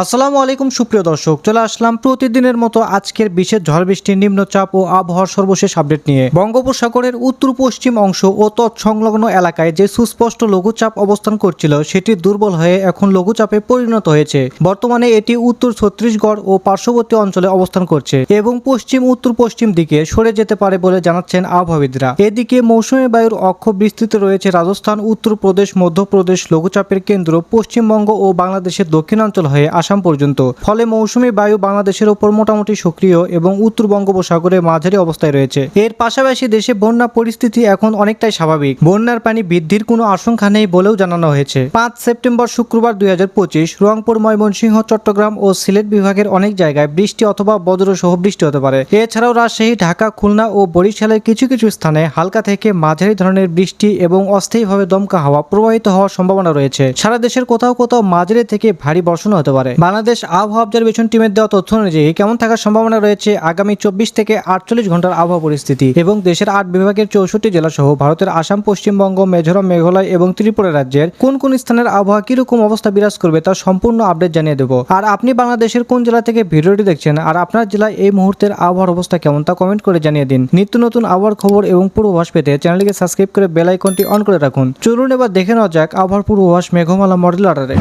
আসসালামু আলাইকুম, সুপ্রিয় দর্শক। চলে আসলাম প্রতিদিনের মতো আজকের বিশেষ ঝড় বৃষ্টির নিম্নচাপ ও আবহাওয়ার সর্বশেষ আপডেট নিয়ে। বঙ্গোপসাগরের উত্তর পশ্চিম অংশ ও তৎসংলগ্ন এলাকায় যে সুস্পষ্ট লঘুচাপ অবস্থান করছিল, সেটি দুর্বল হয়ে এখন লঘুচাপে পরিণত হয়েছে। বর্তমানে এটি উত্তর ছত্তিশগড় ও পার্শ্ববর্তী অঞ্চলে অবস্থান করছে এবং পশ্চিম উত্তর পশ্চিম দিকে সরে যেতে পারে বলে জানাচ্ছেন আবহাওয়িদরা এদিকে মৌসুমী বায়ুর অক্ষ বিস্তৃত রয়েছে রাজস্থান, উত্তরপ্রদেশ, মধ্যপ্রদেশ। লঘুচাপের কেন্দ্র পশ্চিমবঙ্গ ও বাংলাদেশের দক্ষিণাঞ্চল হয়ে আসাম পর্যন্ত। ফলে মৌসুমি বায়ু বাংলাদেশের ওপর মোটামুটি সক্রিয় এবং উত্তর বঙ্গোপসাগরে মাঝারি অবস্থায় রয়েছে। এর পাশাপাশি দেশে বন্যা পরিস্থিতি এখন অনেকটাই স্বাভাবিক। বন্যার পানি বৃদ্ধির কোনো আশঙ্কা নেই বলেও জানানো হয়েছে। পাঁচ সেপ্টেম্বর শুক্রবার দুই হাজার পঁচিশ রংপুর, ময়মনসিংহ, চট্টগ্রাম ও সিলেট বিভাগের অনেক জায়গায় বৃষ্টি অথবা বজ্রসহ বৃষ্টি হতে পারে। এছাড়াও রাজশাহী, ঢাকা, খুলনা ও বরিশালের কিছু কিছু স্থানে হালকা থেকে মাঝারি ধরনের বৃষ্টি এবং অস্থায়ীভাবে দমকা হাওয়া প্রবাহিত হওয়ার সম্ভাবনা রয়েছে। সারা দেশের কোথাও কোথাও মাঝারি থেকে ভারী বর্ষণ হতে পারে। বাংলাদেশ আবহাওয়া অবজারভেশন টিমের দেওয়া তথ্য অনুযায়ী কেমন থাকার সম্ভাবনা রয়েছে আগামী চব্বিশ থেকে আটচল্লিশ ঘণ্টার আবহাওয়া পরিস্থিতি এবং দেশের আট বিভাগের চৌষট্টি জেলা সহ ভারতের আসাম, পশ্চিমবঙ্গ মেঘালয় মেঘালয় এবং ত্রিপুরা রাজ্যের কোন কোন স্থানের আবহাওয়া কীরকম অবস্থা বিরাজ করবে তা সম্পূর্ণ আপডেট জানিয়ে দেবো। আর আপনি বাংলাদেশের কোন জেলা থেকে ভিডিওটি দেখছেন আর আপনার জেলায় এই মুহূর্তের আবহাওয়ার অবস্থা কেমন তা কমেন্ট করে জানিয়ে দিন। নিত্য নতুন আবহাওয়ার খবর এবং পূর্বাভাস পেতে চ্যানেলটিকে সাবস্ক্রাইব করে বেল আইকনটি অন করে রাখুন। চলুন এবার দেখে নেওয়া যাক আবহাওয়ার পূর্বাভাস মেঘমালা মডেল আডারে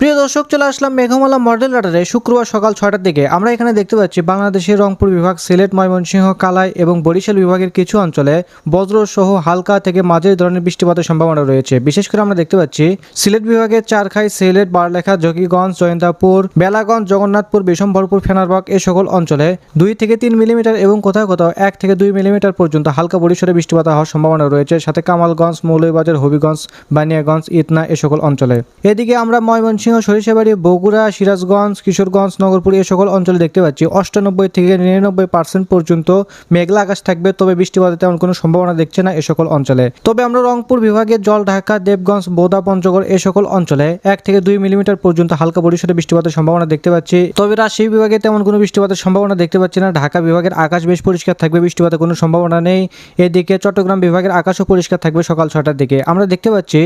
প্রিয় দর্শক, চলে আসলাম মেঘমালা মডেল আডারে শুক্রবার সকাল ছয়টার দিকে। আমরা এখানে দেখতে পাচ্ছি বাংলাদেশের রংপুর বিভাগ, সিলেট, ময়মনসিংহ, কালাই এবং বরিশাল বিভাগের কিছু অঞ্চলে বজ্র সহ হালকা থেকে মাঝারি ধরনের বৃষ্টিপাতের সম্ভাবনা রয়েছে। বিশেষ করে আমরা দেখতে পাচ্ছি সিলেট বিভাগের চারখাই, সিলেট, বারলেখা জকিগঞ্জ জয়ন্তাপুর, বেলাগঞ্জ, জগন্নাথপুর বিশম্বরপুর ফেনারবাগ এ সকল অঞ্চলে দুই থেকে তিন মিলিমিটার এবং কোথাও কোথাও এক থেকে দুই মিলিমিটার পর্যন্ত হালকা পরিসরে বৃষ্টিপাত হওয়ার সম্ভাবনা রয়েছে। সাথে কামালগঞ্জ, মৌলভীবাজার, হবিগঞ্জ, বানিয়াগঞ্জ, ইতনা এ সকল অঞ্চলে। এদিকে আমরা ময়মনসিংহ সরিষাবাড়ি, বগুড়া, সিরাজগঞ্জ, কিশোরগঞ্জ, নগরপুর এ সকল অঞ্চলে দেখতে পাচ্ছি। অষ্টানব্বই থেকে নিরানব্বই পার্সেন্ট পর্যন্ত মেঘলা আকাশ থাকবে, তবে বৃষ্টিপাতের তেমন কোনো সম্ভাবনা দেখছে না এ সকল অঞ্চলে। তবে আমরা রংপুর বিভাগের জল, ঢাকা, দেবগঞ্জ, বোদা, পঞ্চগড় এ সকল অঞ্চলে এক থেকে দুই মিলিমিটার পর্যন্ত হালকা পরিসরে বৃষ্টিপাতের সম্ভাবনা দেখতে পাচ্ছি। তবে রাজশাহী বিভাগে তেমন কোনো বৃষ্টিপাতের সম্ভাবনা দেখতে পাচ্ছি না। ঢাকা বিভাগের আকাশ বেশ পরিষ্কার থাকবে বৃষ্টিপাতের কোনো সম্ভাবনা নেই। এদিকে চট্টগ্রাম বিভাগের আকাশও পরিষ্কার থাকবে সকাল ছটার দিকে। আমরা দেখতে পাচ্ছি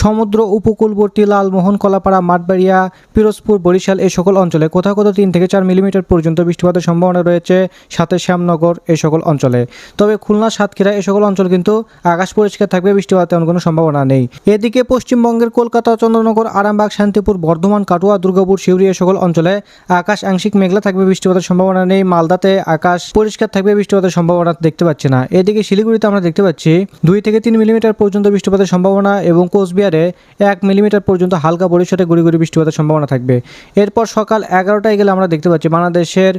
সমুদ্র উপকূলবর্তী লালমোহন, কলাপাড়া মাঠবাড়িয়া পিরোজপুর, বরিশাল এই সকল অঞ্চলে কোথাও কোথাও তিন থেকে চার মিলিমিটার পর্যন্ত বৃষ্টিপাতের সম্ভাবনা রয়েছে। সাথে শ্যামনগর এই সকল অঞ্চলে। তবে খুলনা, সাতক্ষীরা এই সকল অঞ্চল কিন্তু আকাশ পরিষ্কার থাকবে বৃষ্টিপাতের তেমন কোনো সম্ভাবনা নেই। এদিকে পশ্চিমবঙ্গের কলকাতা, চন্দ্রনগর, আরামবাগ, শান্তিপুর, বর্ধমান, কাটুয়া, দুর্গাপুর শিউরি এই সকল অঞ্চলে আকাশ আংশিক মেঘলা থাকবে, বৃষ্টিপাতের সম্ভাবনা নেই। মালদাতে আকাশ পরিষ্কার থাকবে, বৃষ্টিপাতের সম্ভাবনা দেখতে পাচ্ছি না। এদিকে শিলিগুড়িতে আমরা দেখতে পাচ্ছি দুই থেকে তিন মিলিমিটার পর্যন্ত বৃষ্টিপাতের সম্ভাবনা এবং কোচবিহারে এক মিলিমিটার পর্যন্ত হালকা পরিসরে গুড়ি বৃষ্টিপাতের সম্ভাবনা থাকবে। এরপর সকাল এগারোটায় গেলে আমরা দেখতে পাচ্ছি বাংলাদেশের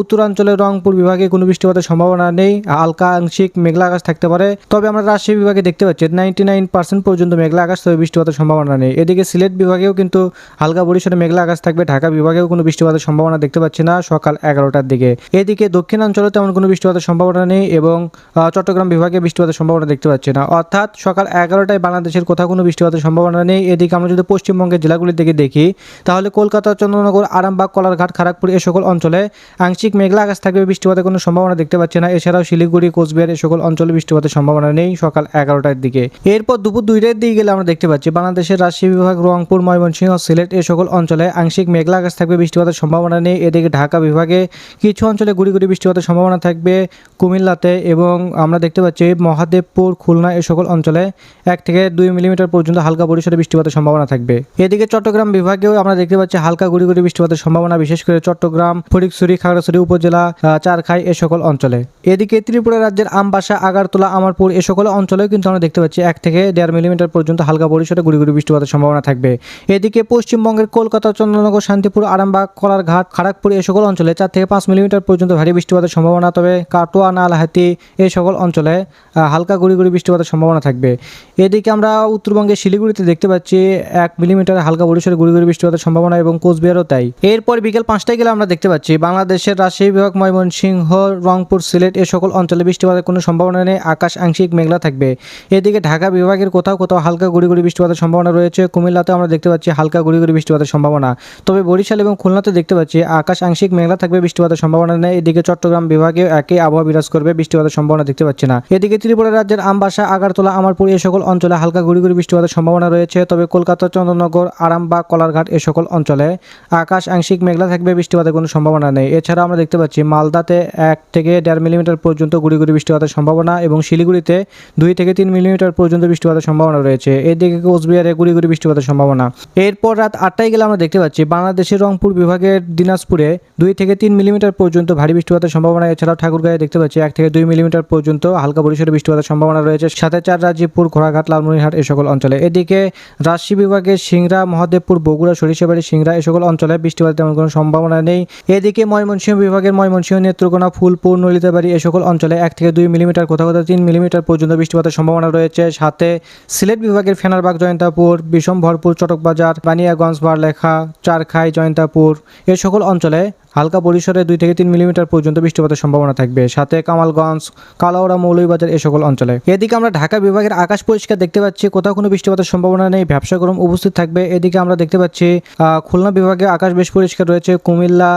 উত্তরাঞ্চলের রংপুর বিভাগে কোনো বৃষ্টিপাতের সম্ভাবনা নেই। হালকা আংশিক মেঘলা আকাশ থাকতে পারে। তবে আমরা রাজশাহী বিভাগে দেখতে পাচ্ছি নাইনটি নাইন পার্সেন্ট পর্যন্ত মেঘলা আকাশ, তবে বৃষ্টিপাতের সম্ভাবনা নেই। এদিকে সিলেট বিভাগেও কিন্তু হালকা পরিসরে মেঘলা আকাশ থাকবে। ঢাকা বিভাগেও কোনো বৃষ্টিপাতের সম্ভাবনা দেখতে পাচ্ছি না সকাল এগারোটার দিকে। এদিকে দক্ষিণাঞ্চলে তেমন কোনো বৃষ্টিপাতের সম্ভাবনা নেই এবং চট্টগ্রাম বিভাগে বৃষ্টিপাতের সম্ভাবনা দেখতে পাচ্ছি না। অর্থাৎ সকাল এগারোটায় বাংলাদেশের কোথাও কোনো বৃষ্টিপাতের সম্ভাবনা নেই। এদিকে আমরা যদি পশ্চিমবঙ্গের জেলাগুলির দিকে দেখি। তাহলে কলকাতা, চন্দ্রনগর, আরামবাগ, কলারঘাট খড়গপুর এ সকল অঞ্চলে আংশিক মেঘলা আকাশ থাকবে বৃষ্টিপাতের কোনো সম্ভাবনা দেখতে পাচ্ছি না। এছাড়াও শিলিগুড়ি, কোচবিহার এ সকল অঞ্চলে বৃষ্টিপাতের সম্ভাবনা নেই সকাল এগারোটার দিকে। এরপর দুপুর দুইটার দিকে গেলে আমরা দেখতে পাচ্ছি বাংলাদেশের রাজশাহী বিভাগ, রংপুর, ময়মনসিংহ, সিলেট এ সকল অঞ্চলে আংশিক মেঘলা আকাশ থাকবে, বৃষ্টিপাতের সম্ভাবনা নেই। এদিকে ঢাকা বিভাগে কিছু অঞ্চলে গুড়ি গুড়ি বৃষ্টিপাতের সম্ভাবনা থাকবে। কুমিল্লাতে এবং আমরা দেখতে পাচ্ছি মহাদেবপুর, খুলনা এ সকল অঞ্চলে এক থেকে দুই মিলিমিটার পর্যন্ত হালকা পরিসরে বৃষ্টিপাতের সম্ভাবনা থাকবে। এদিকে চট্টগ্রাম বিভাগেও আমরা দেখতে পাচ্ছি হালকা গুড়ি গুড়ি বৃষ্টিপাতের সম্ভাবনা, বিশেষ করে চট্টগ্রাম ফটিকছড়ি খাগড়াছড়ি উপজেলা চারখাই এ সকল অঞ্চলে। এদিকে ত্রিপুরা রাজ্যের আমবাসা, আগারতলা, আমারপুর এ সকল অঞ্চলেও কিন্তু আমরা দেখতে পাচ্ছি এক থেকে দেড় মিলিমিটার পর্যন্ত হালকা পরিসরে গুড়ি গুড়ি বৃষ্টিপাতের সম্ভাবনা থাকবে। এদিকে পশ্চিমবঙ্গের কলকাতা, চন্দ্রনগর, শান্তিপুর, আরামবাগ, কলারঘাট খড়গপুর এ সকল অঞ্চলে চার থেকে পাঁচ মিলিমিটার পর্যন্ত ভারী বৃষ্টিপাতের সম্ভাবনা, তবে কাটোয়া নালহাতি এই সকল অঞ্চলে হালকা গুড়ি গুড়ি বৃষ্টিপাতের সম্ভাবনা থাকবে। এদিকে আমরা উত্তরবঙ্গের শিলিগুড়িতে দেখতে পাচ্ছি এক মিলিমিটার হালকা পরিসরে গুড়ি গুড়ি বৃষ্টিপাতের সম্ভাবনা এবং কোচবিহারও তাই। এরপর বিকেল পাঁচটায় গেলে আমরা দেখতে পাচ্ছি, বাংলাদেশের রাজশাহী বিভাগ, ময়মনসিংহ, রংপুর, সিলেট এ সকল অঞ্চলে বৃষ্টিপাতের কোনো সম্ভাবনা নেই, আকাশ আংশিক মেঘলা থাকবে। এদিকে ঢাকা বিভাগের কোথাও কোথাও হালকা গুড়িগুড়ি গুড়ি বৃষ্টিপাতের সম্ভাবনা রয়েছে। কুমিল্লাতে আমরা দেখতে পাচ্ছি হালকা গুড়িগুড়ি গুড়ি বৃষ্টিপাতের সম্ভাবনা। তবে বরিশাল এবং খুলনাতে দেখতে পাচ্ছি আকাশ আংশিক মেঘলা থাকবে, বৃষ্টিপাতের সম্ভাবনা নেই। এদিকে চট্টগ্রাম বিভাগেও একই আবহাওয়া বিরাজ করবে, বৃষ্টিপাতের সম্ভাবনা দেখতে পাচ্ছি না। এদিকে ত্রিপুরা রাজ্যের আমবাসা, আগারতলা, আমারপুর এ সকল অঞ্চলে হালকা গুড়িগুড়ি গুড়ি বৃষ্টিপাতের সম্ভাবনা রয়েছে। তবে কলকাতা, চন্দ্রনগর, আরামবাগ আরামবাগ কলারঘাট এ সকল অঞ্চলে আকাশ আংশিক মেঘলা থাকবে, বৃষ্টিপাতের কোনো সম্ভাবনা নেই। এছাড়া আমরা দেখতে পাচ্ছি, মালদাতে এক থেকে দেড় মিলিমিটার পর্যন্ত গুড়ি গুড়ি বৃষ্টিপাতের সম্ভাবনা এবং শিলিগুড়িতে দুই থেকে তিন মিলিমিটার পর্যন্ত বৃষ্টিপাতের সম্ভাবনা রয়েছে। এদিকে কোচবিহারে গুড়ি গুড়ি বৃষ্টিপাতের সম্ভাবনা। এরপর রাত আটটায় গেলে আমরা দেখতে পাচ্ছি, বাংলাদেশের রংপুর বিভাগের দিনাজপুরে দুই থেকে তিন মিলিমিটার পর্যন্ত ভারী বৃষ্টিপাতের সম্ভাবনা। এছাড়াও ঠাকুরগাঁয়ে দেখতে পাচ্ছি, এক থেকে দুই মিলিমিটার পর্যন্ত হালকা পরিসরে বৃষ্টিপাতের সম্ভাবনা রয়েছে। সাথে চার রাজীবপুর, ঘোড়াঘাট, লালমনিরহাট এই সকল অঞ্চলে। এদিকে রাজশাহী বিভাগের সিংড়া মহাদেবপুর বগুড়া, সরিষাবাড়ি, সিংড়া এই সকল অঞ্চলে বৃষ্টিপাতের তেমন কোনো সম্ভাবনা নেই। এদিকে ময়মনসিংহ বিভাগের ময়মনসিংহ, নেত্রকোনা, ফুলপুর, নলিতাবাড়ি সকল অঞ্চলে এক থেকে দুই মিলিমিটার, কোথাও কোথাও তিন মিলিমিটার পর্যন্ত বৃষ্টিপাতের সম্ভাবনা রয়েছে। সাথে সিলেট বিভাগের ফেনারবাগ, জয়ন্তাপুর, বিষমভরপুর, চটকবাজার, বানিয়াগঞ্জ, বারলেখা, চারখাই, জয়ন্তাপুর এই সকল অঞ্চলে হালকা পরিসরে দুই থেকে তিন মিলিমিটার পর্যন্ত বৃষ্টিপাতের সম্ভাবনা থাকবে। সাথে কামালগঞ্জ কালাউড়া মৌলভীবাজার এই সকল অঞ্চলে। এদিকে আমরা ঢাকা বিভাগের আকাশ পরিষ্কার দেখতে পাচ্ছি, কোথাও কোনো বৃষ্টিপাতের সম্ভাবনা নেই, ব্যবসা গরম উপস্থিত থাকবে। এদিকে আমরা দেখতে পাচ্ছি খুলনা বিভাগে আকাশ বেশ পরিষ্কার রয়েছে, কুমিল্লা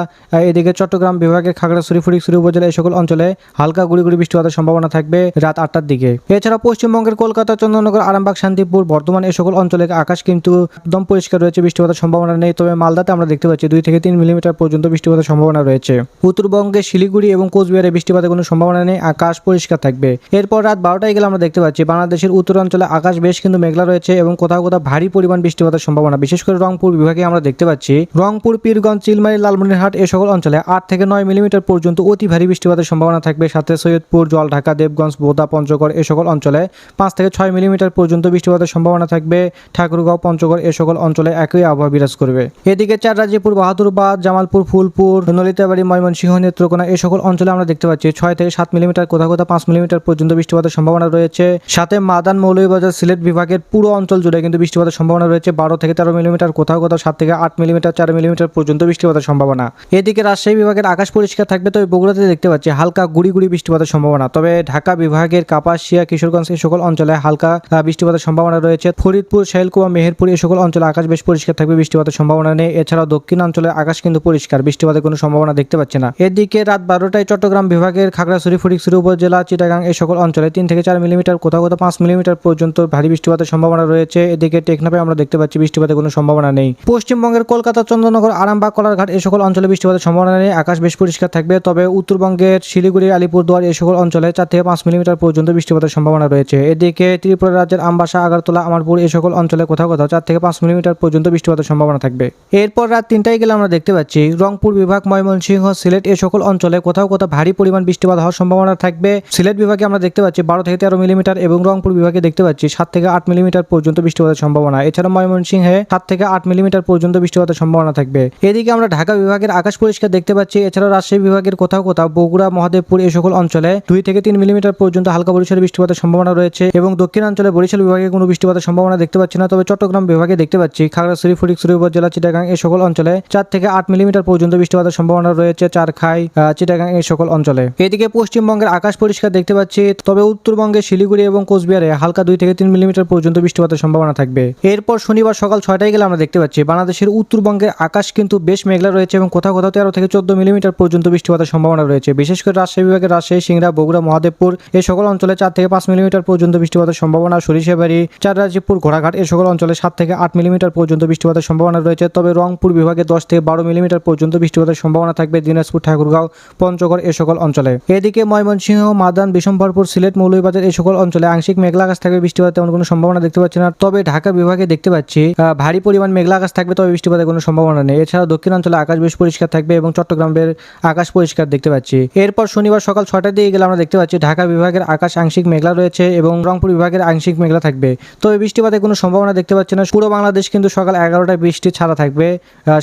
এদিকে চট্টগ্রাম বিভাগের খাগড়াছড়ি ফটিকছড়ি উপজেলা এই সকল অঞ্চলে হালকা গুড়ি গুড়ি বৃষ্টিপাতের সম্ভাবনা থাকবে রাত আটটার দিকে। এছাড়া পশ্চিমবঙ্গের কলকাতা চন্দ্রনগর আরামবাগ, শান্তিপুর, বর্ধমান এই সকল অঞ্চলে আকাশ কিন্তু একদম পরিষ্কার রয়েছে, বৃষ্টিপাতের সম্ভাবনা নেই। তবে মালদাতে আমরা দেখতে পাচ্ছি দুই থেকে তিন মিলিমিটার পর্যন্ত বৃষ্টিপাতের সম্ভাবনা রয়েছে। উত্তরবঙ্গে শিলিগুড়ি এবং কোচবিহারে বৃষ্টিপাতের কোনো সম্ভাবনা নেই, আকাশ পরিষ্কার থাকবে। এরপর রাত বারোটায় গেলে আমরা দেখতে পাচ্ছি, বাংলাদেশের উত্তরাঞ্চলে আকাশ বেশ কিন্তু মেঘলা রয়েছে এবং কোথাও কোথাও ভারী পরিমাণ বৃষ্টিপাতের সম্ভাবনা, বিশেষ করে রংপুর বিভাগে আমরা দেখতে পাচ্ছি, রংপুর, পীরগঞ্জ, চিলমারি, লালমনিরহাট এ সকল অঞ্চলে আট থেকে নয় মিলিমিটার পর্যন্ত অতি ভারী বৃষ্টিপাতের সম্ভাবনা থাকবে। সাথে সৈয়দপুর, জলঢাকা, দেবগঞ্জ, বোদা, পঞ্চগড় এই সকল অঞ্চলে পাঁচ থেকে ছয় মিলিমিটার পর্যন্ত বৃষ্টিপাতের সম্ভাবনা থাকবে। ঠাকুরগাঁও, পঞ্চগড় এ সকল অঞ্চলে একই আবহাওয়া বিরাজ করবে। এদিকে চার রাজ্যপুর বাহাদুরবাদ, জামালপুর, ফুলপুর, নলিতাবাড়ি, ময়মনসিংহ, নেত্রকোনা এই সকল অঞ্চলে আমরা দেখতে পাচ্ছি ছয় থেকে সাত মিলিমিটার, কোথাও কোথাও পাঁচ মিলিমিটার পর্যন্ত বৃষ্টিপাতের সম্ভাবনা রয়েছে। সাথে মাদান মৌলভীবাজার সিলেট বিভাগের পুরো অঞ্চল জুড়ে কিন্তু বৃষ্টিপাতের সম্ভাবনা রয়েছে। বারো থেকে তেরো মিলিমিটার কোথাও কোথাও সাত থেকে আট মিলিমিটার, চার মিলিমিটার পর্যন্ত বৃষ্টিপাতের সম্ভাবনা। এদিকে রাজশাহী বিভাগের আকাশ পরিষ্কার থাকবে, তবে বগুড়াতে দেখতে পাচ্ছি হালকা গুড়ি গুড়ি বৃষ্টিপাতের সম্ভাবনা। তবে ঢাকা বিভাগের কাপাসিয়া, কিশোরগঞ্জ এই সকল অঞ্চলে হালকা বৃষ্টিপাতের সম্ভাবনা রয়েছে। ফরিদপুর শাইলকুয়া মেহেরপুর এই সকল অঞ্চলে আকাশ বেশ পরিষ্কার থাকবে, বৃষ্টিপাতের সম্ভাবনা নেই। এছাড়াও দক্ষিণ অঞ্চলে আকাশ কিন্তু পরিষ্কার, বৃষ্টিপাতের কোনো সম্ভাবনা দেখতে পাচ্ছে না। এদিকে রাত বারোটায় চট্টগ্রাম বিভাগের খাগড়াছড়ি ফটিকছড়ি উপজেলা, চিটাগাং এই সকল অঞ্চলে তিন থেকে চার মিলিমিটার, কোথাও কোথাও পাঁচ মিলিমিটার পর্যন্ত ভারী বৃষ্টিপাতের সম্ভাবনা রয়েছে। এদিকে টেকনাফে আমরা দেখতে পাচ্ছি বৃষ্টিপাতের কোনো সম্ভাবনা নেই। পশ্চিমবঙ্গের কলকাতা চন্দ্রনগর আরামবাগ, কলারঘাট এই সকল অঞ্চলে বৃষ্টিপাতের সম্ভাবনা নেই। আকাশ বেশ পরিষ্কার থাকবে, তবে উত্তরবঙ্গের শিলিগুড়ি, আলিপুরদুয়ার এই সকল অঞ্চলে চার থেকে পাঁচ মিলিমিটার পর্যন্ত বৃষ্টিপাতের সম্ভাবনা রয়েছে। এদিকে ত্রিপুরা রাজ্যের আমবাসা, আগারতলা, আমারপুর এই সকল অঞ্চলে কোথাও কোথাও চার থেকে পাঁচ মিলিমিটার পর্যন্ত বৃষ্টিপাতের সম্ভাবনা থাকবে। এরপর রাত তিনটায় গেলে আমরা দেখতে পাচ্ছি, রংপুর বিভাগ, ময়মনসিংহ, সিলেট এই সকল অঞ্চলে কোথাও কোথাও ভারী পরিমাণ বৃষ্টিপাত হওয়ার সম্ভাবনা থাকবে। সিলেট বিভাগে আমরা দেখতে পাচ্ছি বারো থেকে তেরো মিলিমিটার এবং রংপুর বিভাগে দেখতে পাচ্ছি সাত থেকে আট মিলিমিটার পর্যন্ত বৃষ্টিপাতের সম্ভাবনা। এছাড়া ময়মনসিংহে সাত থেকে আট মিলিমিটার পর্যন্ত বৃষ্টিপাতের সম্ভাবনা থাকবে। এদিকে আমরা ঢাকা বিভাগের আকাশ পরিষ্কার দেখতে পাচ্ছি। এছাড়া রাজশাহী বিভাগের কোথাও কোথাও বগুড়া, মহাদেবপুর এই সকল অঞ্চলে দুই থেকে তিন মিলিমিটার পর্যন্ত হালকা পরিসরে বৃষ্টিপাতের সম্ভাবনা রয়েছে এবং দক্ষিণাঞ্চলে বরিশাল বিভাগে কোনো বৃষ্টিপাতের সম্ভাবনা দেখতে পাচ্ছি না। তবে চট্টগ্রাম বিভাগে দেখতে পাচ্ছি খাগড়াছড়ি ফটিকছড়ি উপজেলা, চিটাগাং এই সকল অঞ্চলে চার থেকে আট মিলিমিটার পর্যন্ত বৃষ্টিপাতের সম্ভাবনা রয়েছে চারখাই চিটাগাং এই সকল অঞ্চলে। এদিকে পশ্চিমবঙ্গের আকাশ পরিষ্কার দেখতে পাচ্ছি। তবে উত্তরবঙ্গে শিলিগুড়ি এবং কোচবিহারে হালকা দুই থেকে তিন মিলিমিটার পর্যন্ত বৃষ্টিপাতের সম্ভাবনা থাকবে। এরপর শনিবার সকাল ছয়টায় গেলে আমরা দেখতে পাচ্ছি, বাংলাদেশের উত্তরবঙ্গের আকাশ কিন্তু বেশ মেঘলা রয়েছে এবং কোথাও কোথাও তেরো থেকে চোদ্দ মিলিমিটার পর্যন্ত বৃষ্টিপাতের সম্ভাবনা রয়েছে। বিশেষ করে রাজশাহী বিভাগের রাজশাহী, সিংড়া, বগুড়া, মহাদেবপুর এই সকল অঞ্চলে চার থেকে পাঁচ মিলিমিটার পর্যন্ত বৃষ্টিপাতের সম্ভাবনা। সরিষাবাড়ি চাররাজিপুর ঘোড়াঘাট এই সকল অঞ্চলে সাত থেকে আট মিলিমিটার পর্যন্ত বৃষ্টিপাতের সম্ভাবনা রয়েছে। তবে রংপুর বিভাগে দশ থেকে বারো মিলিমিটার পর্যন্ত বৃষ্টিপাতের সম্ভাবনা থাকবে। দিনাজপুর, ঠাকুরগাঁও, পঞ্চগড় এ সকল অঞ্চলে। এদিকে ময়মনসিংহ, মাদান বিশম্বরপুর সিলেট, মৌলভীবাজার এই সকল অঞ্চলে আংশিক মেঘলা আকাশ থাকবে। বৃষ্টিপাতের তেমন কোনো সম্ভাবনা দেখতে পাচ্ছি না। তবে ঢাকা বিভাগে দেখতে পাচ্ছি ভারী পরিমাণ মেঘলা আকাশ থাকবে, তবে বৃষ্টিপাতের কোনো সম্ভাবনা নেই। এছাড়া দক্ষিণাঞ্চলে আকাশ বেশ পরিষ্কার থাকবে এবং চট্টগ্রামের আকাশ পরিষ্কার দেখতে পাচ্ছি। এরপর শনিবার সকাল ছটার দিকে গেলে আমরা দেখতে পাচ্ছি ঢাকা বিভাগের আকাশ আংশিক মেঘলা রয়েছে এবং রংপুর বিভাগের আংশিক মেঘলা থাকবে। তবে বৃষ্টিপাতের কোনো সম্ভাবনা দেখতে পাচ্ছি না। পুরো বাংলাদেশ কিন্তু সকাল এগারোটায় বৃষ্টি ছাড়া থাকবে।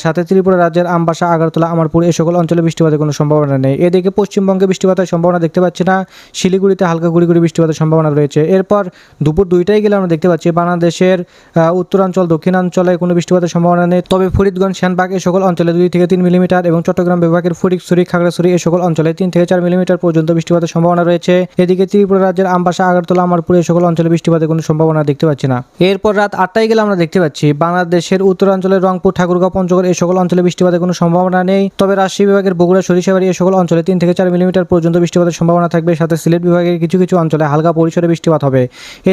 সাথে ত্রিপুরা রাজ্যের আমবাসা, আগরতলা, আমারপুর এই সকল অঞ্চলে বৃষ্টিপাতের কোনো সম্ভাবনা নেই। এদিকে পশ্চিমবঙ্গে বৃষ্টিপাতের সম্ভাবনা দেখতে পাচ্ছি না। শিলিগুড়িতে হালকা গুড়ি গুড়ি বৃষ্টিপাতের সম্ভাবনা রয়েছে। এরপর দুপুর দুইটায় গেলে আমরা দেখতে পাচ্ছি বাংলাদেশের উত্তরাঞ্চল, দক্ষিণাঞ্চলে কোনো বৃষ্টিপাতের সম্ভাবনা নেই। তবে ফরিদগঞ্জ শ্যানবাগ এ সকল অঞ্চলে দুই থেকে তিন মিলিমিটার এবং চট্টগ্রাম বিভাগের ফটিকছড়ি খাগড়াছড়ি এ সকল অঞ্চলে তিন থেকে চার মিলিমিটার পর্যন্ত বৃষ্টিপাতের সম্ভাবনা রয়েছে। এদিকে ত্রিপুরা রাজ্যের আমবাসা, আগরতলা আমারপুর এই সকল অঞ্চলে বৃষ্টিপাতের কোনো সম্ভাবনা দেখতে পাচ্ছি না। এরপর রাত আটটায় গেলে আমরা দেখতে পাচ্ছি, বাংলাদেশের উত্তরাঞ্চলের রংপুর, ঠাকুরগাঁও, পঞ্চগড় এই সকল অঞ্চলে বৃষ্টিপাতের কোনো সম্ভাবনা নেই। তবে রাজশাহী বিভাগের বগুড়া, সরিষাবাড়ি এই সকল অঞ্চলে তিন থেকে চার মিলিমিটার পর্যন্ত বৃষ্টিপাতের সম্ভাবনা থাকবে। সাথে সিলেট বিভাগের কিছু কিছু অঞ্চলে হালকা পরিসরে বৃষ্টিপাত হবে।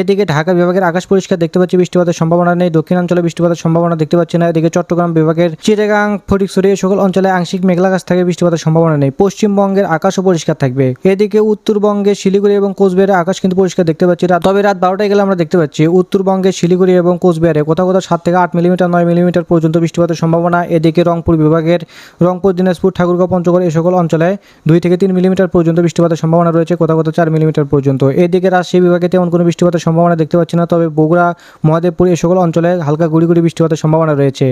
এদিকে ঢাকা বিভাগের আকাশ পরিষ্কার দেখতে পাচ্ছি, বৃষ্টিপাতের সম্ভাবনা নেই। দক্ষিণাঞ্চলে বৃষ্টিপাতের সম্ভাবনা সম্ভাবনা দেখতে পাচ্ছি না। এদিকে চট্টগ্রাম বিভাগের চিটাগাং, ফটিকছড়ি সকল অঞ্চলে আংশিক মেঘলা আকাশ থাকে বৃষ্টিপাতের সম্ভাবনা নেই। পশ্চিমবঙ্গের আকাশও পরিষ্কার থাকবে। এদিকে উত্তরবঙ্গে শিলিগুড়ি এবং কোচবিহারে আকাশ কিন্তু পরিষ্কার দেখতে পাচ্ছি। তবে রাত বারোটায় গেলে আমরা দেখতে পাচ্ছি উত্তরবঙ্গে শিলিগুড়ি এবং কোচবিহারে কোথাও কোথাও সাত থেকে আট মিলিমিটার, নয় মিলিমিটার পর্যন্ত বৃষ্টিপাতের সম্ভাবনা। এদিকে রংপুর বিভাগের রংপুর, দিনাজপুর, ঠাকুরগাঁও, পঞ্চগড় এই সকল অঞ্চলে দুই থেকে তিন মিলিমিটার পর্যন্ত বৃষ্টিপাতের সম্ভাবনা রয়েছে, কোথাও কোথাও চার মিলিমিটার পর্যন্ত। এদিকে রাজশাহী বিভাগে তেমন কোনো বৃষ্টিপাতের সম্ভাবনা দেখতে পাচ্ছি না, তবে বগুড়া, মহাদেবপুর এই সকল অঞ্চলে হালকা গুড়ি গুড়ি বৃষ্টিপাতের সম্ভাবনা রয়েছে।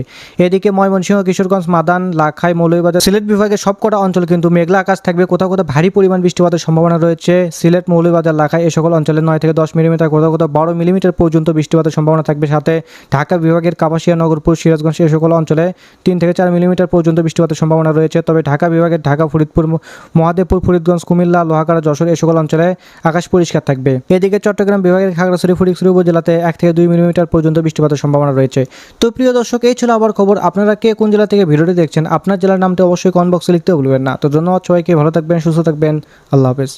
এদিকে ময়মনসিংহ, কিশোরগঞ্জ, মাদান, লাখাই, মৌলভীবাজার, সিলেট বিভাগের সবকটা অঞ্চল কিন্তু মেঘলা আকাশ থাকবে। কোথাও কোথাও ভারী পরিমাণ বৃষ্টিপাতের সম্ভাবনা রয়েছে। সিলেট, মৌলভীবাজার, লাখাই এই সকল অঞ্চলে নয় থেকে দশ মিলিমিটার, কোথাও কোথাও বারো মিলিমিটার পর্যন্ত বৃষ্টিপাতের সম্ভাবনা থাকবে। সাথে ঢাকা বিভাগের কাপাসিয়া, নগরপুর, সিরাজগঞ্জ এই সকল অঞ্চলে তিন থেকে চার মিলিমিটার পর্যন্ত বৃষ্টিপাতের সম্ভাবনা রয়েছে। তবে ঢাকা বিভাগের ঢাকা, ফরিদপুর মহাদেবপুর, ফরিদগঞ্জ, কুমিল্লা, লোহাগাড়া, যশোর এই সকল অঞ্চলে আকাশ পরিষ্কার থাকবে। এদিকে চট্টগ্রাম বিভাগের খাগড়াছড়ি ফটিকছড়ি উপজেলাতে এক থেকে দুই মিলিমিটার পর্যন্ত বৃষ্টিপাতের সম্ভাবনা রয়েছে। তো প্রিয় দর্শক, এই ছিল আবার খবর। আপনারা কে কোন জেলা থেকে ভিডিওটি দেখছেন, আপনার জেলার নামটি অবশ্যই কমেন্ট বক্সে লিখতে ভুলবেন না। তো ধন্যবাদ সবাইকে, ভালো থাকবেন, সুস্থ থাকবেন। আল্লাহ হাফেজ।